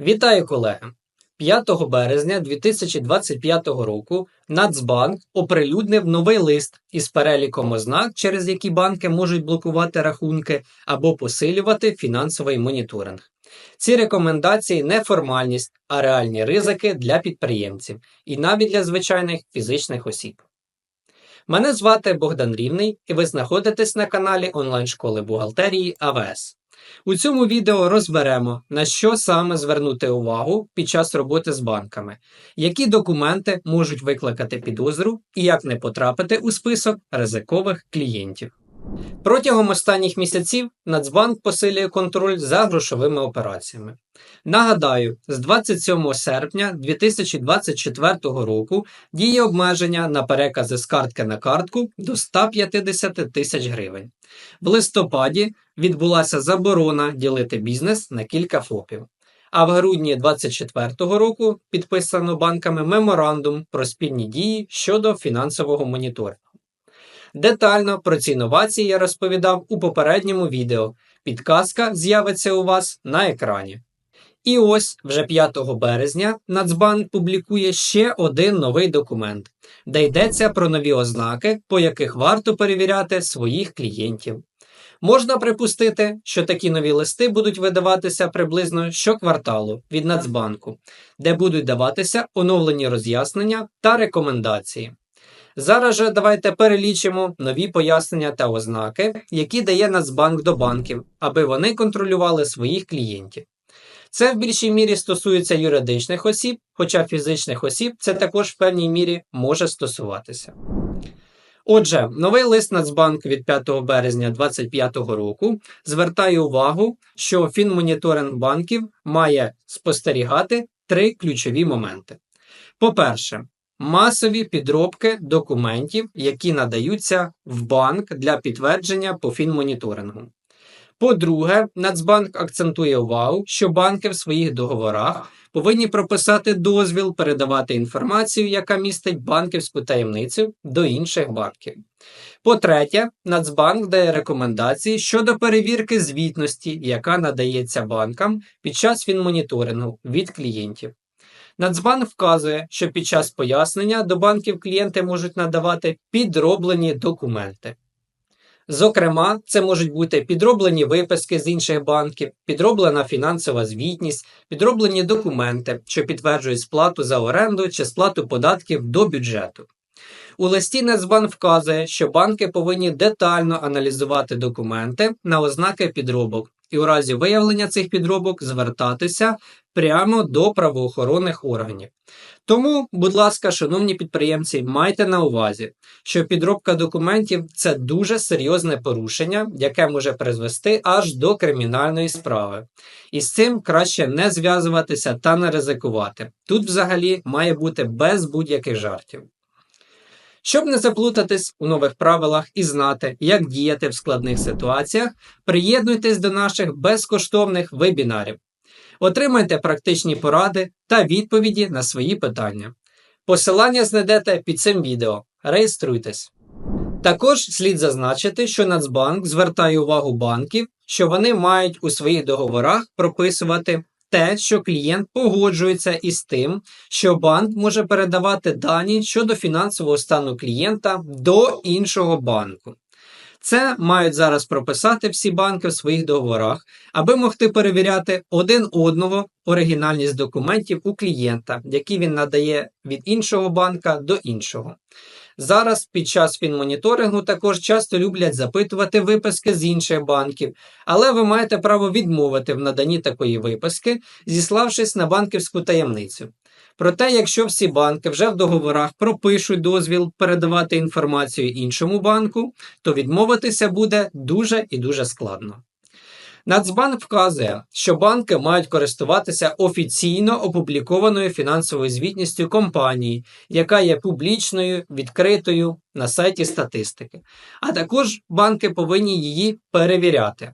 Вітаю, колеги! 5 березня 2025 року Нацбанк оприлюднив новий лист із переліком ознак, через які банки можуть блокувати рахунки або посилювати фінансовий моніторинг. Ці рекомендації не формальність, а реальні ризики для підприємців і навіть для звичайних фізичних осіб. Мене звати Богдан Рівний, і ви знаходитесь на каналі онлайн-школи бухгалтерії АВС. У цьому відео розберемо, на що саме звернути увагу під час роботи з банками, які документи можуть викликати підозру і як не потрапити у список ризикових клієнтів. Протягом останніх місяців Нацбанк посилює контроль за грошовими операціями. Нагадаю, з 27 серпня 2024 року діє обмеження на перекази з картки на картку до 150 тисяч гривень. В листопаді відбулася заборона ділити бізнес на кілька ФОПів. А в грудні 2024 року підписано банками меморандум про спільні дії щодо фінансового моніторингу. Детально про ці новації я розповідав у попередньому відео. Підказка з'явиться у вас на екрані. І ось вже 5 березня Нацбанк публікує ще один новий документ, де йдеться про нові ознаки, по яких варто перевіряти своїх клієнтів. Можна припустити, що такі нові листи будуть видаватися приблизно щокварталу від Нацбанку, де будуть даватися оновлені роз'яснення та рекомендації. Зараз же давайте перелічимо нові пояснення та ознаки, які дає Нацбанк до банків, аби вони контролювали своїх клієнтів. Це в більшій мірі стосується юридичних осіб, хоча фізичних осіб це також в певній мірі може стосуватися. Отже, новий лист Нацбанку від 5 березня 2025 року звертає увагу, що фінмоніторинг банків має спостерігати три ключові моменти. По-перше, масові підробки документів, які надаються в банк для підтвердження по фінмоніторингу. По-друге, Нацбанк акцентує увагу, що банки в своїх договорах повинні прописати дозвіл передавати інформацію, яка містить банківську таємницю до інших банків. По-третє, Нацбанк дає рекомендації щодо перевірки звітності, яка надається банкам під час фінмоніторингу від клієнтів. Нацбанк вказує, що під час пояснення до банків клієнти можуть надавати підроблені документи. Зокрема, це можуть бути підроблені виписки з інших банків, підроблена фінансова звітність, підроблені документи, що підтверджують сплату за оренду чи сплату податків до бюджету. У листі Нацбанк вказує, що банки повинні детально аналізувати документи на ознаки підробок і у разі виявлення цих підробок звертатися прямо до правоохоронних органів. Тому, будь ласка, шановні підприємці, майте на увазі, що підробка документів це дуже серйозне порушення, яке може призвести аж до кримінальної справи. І з цим краще не зв'язуватися та не ризикувати. Тут взагалі має бути без будь-яких жартів. Щоб не заплутатись у нових правилах і знати, як діяти в складних ситуаціях, приєднуйтесь до наших безкоштовних вебінарів. Отримайте практичні поради та відповіді на свої питання. Посилання знайдете під цим відео. Реєструйтесь. Також слід зазначити, що Нацбанк звертає увагу банків, що вони мають у своїх договорах прописувати те, що клієнт погоджується із тим, що банк може передавати дані щодо фінансового стану клієнта до іншого банку. Це мають зараз прописати всі банки в своїх договорах, аби могти перевіряти один одного оригінальність документів у клієнта, які він надає від іншого банка до іншого. Зараз під час фінмоніторингу також часто люблять запитувати виписки з інших банків, але ви маєте право відмовити в наданні такої виписки, зіславшись на банківську таємницю. Проте, якщо всі банки вже в договорах пропишуть дозвіл передавати інформацію іншому банку, то відмовитися буде дуже і дуже складно. Нацбанк вказує, що банки мають користуватися офіційно опублікованою фінансовою звітністю компанії, яка є публічною, відкритою на сайті статистики. А також банки повинні її перевіряти.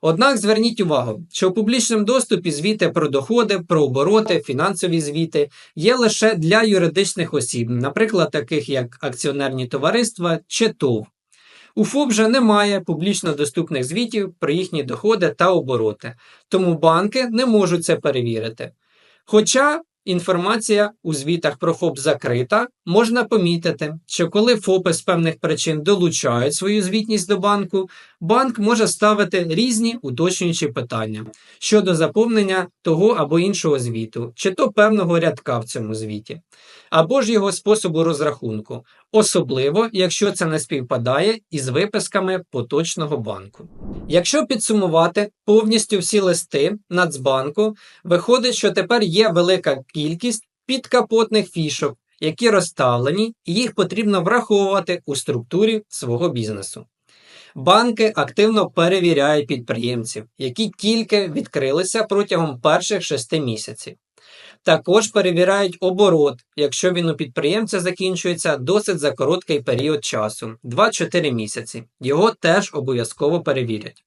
Однак зверніть увагу, що у публічному доступі звіти про доходи, про обороти, фінансові звіти є лише для юридичних осіб, наприклад, таких як акціонерні товариства чи ТОВ. У ФОП же немає публічно доступних звітів про їхні доходи та обороти, тому банки не можуть це перевірити. Хоча інформація у звітах про ФОП закрита, можна помітити, що коли ФОПи з певних причин долучають свою звітність до банку, банк може ставити різні уточнюючі питання щодо заповнення того або іншого звіту, чи то певного рядка в цьому звіті, або ж його способу розрахунку, особливо якщо це не співпадає із виписками поточного банку. Якщо підсумувати повністю всі листи Нацбанку, виходить, що тепер є велика кількість підкапотних фішок, які розставлені, і їх потрібно враховувати у структурі свого бізнесу. Банки активно перевіряють підприємців, які тільки відкрилися протягом перших шести місяців. Також перевіряють оборот, якщо він у підприємця закінчується досить за короткий період часу 2-4 місяці. Його теж обов'язково перевірять.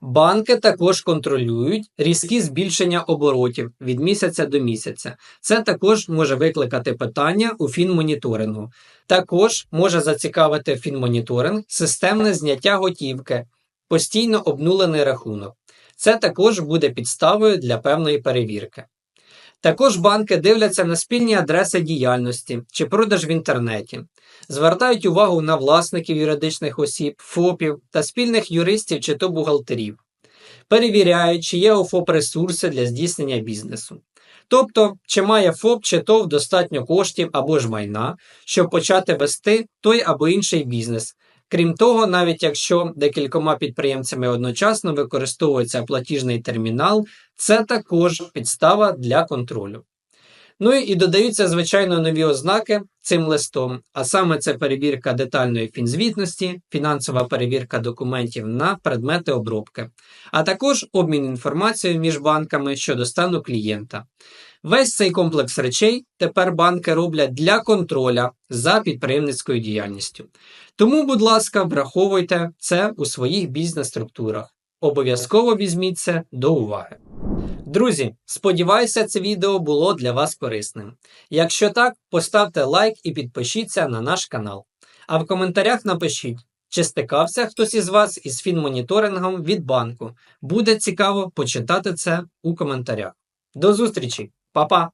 Банки також контролюють різкі збільшення оборотів від місяця до місяця. Це також може викликати питання у фінмоніторингу. Також може зацікавити фінмоніторинг системне зняття готівки, постійно обнулений рахунок. Це також буде підставою для певної перевірки. Також банки дивляться на спільні адреси діяльності чи продаж в інтернеті, звертають увагу на власників юридичних осіб, ФОПів та спільних юристів чи то бухгалтерів, перевіряють, чи є у ФОП ресурси для здійснення бізнесу. Тобто, чи має ФОП чи ТОВ достатньо коштів або ж майна, щоб почати вести той або інший бізнес. Крім того, навіть якщо декількома підприємцями одночасно використовується платіжний термінал, це також підстава для контролю. Ну і додаються, звичайно, нові ознаки цим листом, а саме це перевірка детальної фінзвітності, фінансова перевірка документів на предмети обробки, а також обмін інформацією між банками щодо стану клієнта. Весь цей комплекс речей тепер банки роблять для контроля за підприємницькою діяльністю. Тому, будь ласка, враховуйте це у своїх бізнес-структурах. Обов'язково візьміть це до уваги. Друзі, сподіваюся, це відео було для вас корисним. Якщо так, поставте лайк і підпишіться на наш канал. А в коментарях напишіть, чи стикався хтось із вас із фінмоніторингом від банку. Буде цікаво почитати це у коментарях. До зустрічі, 爸爸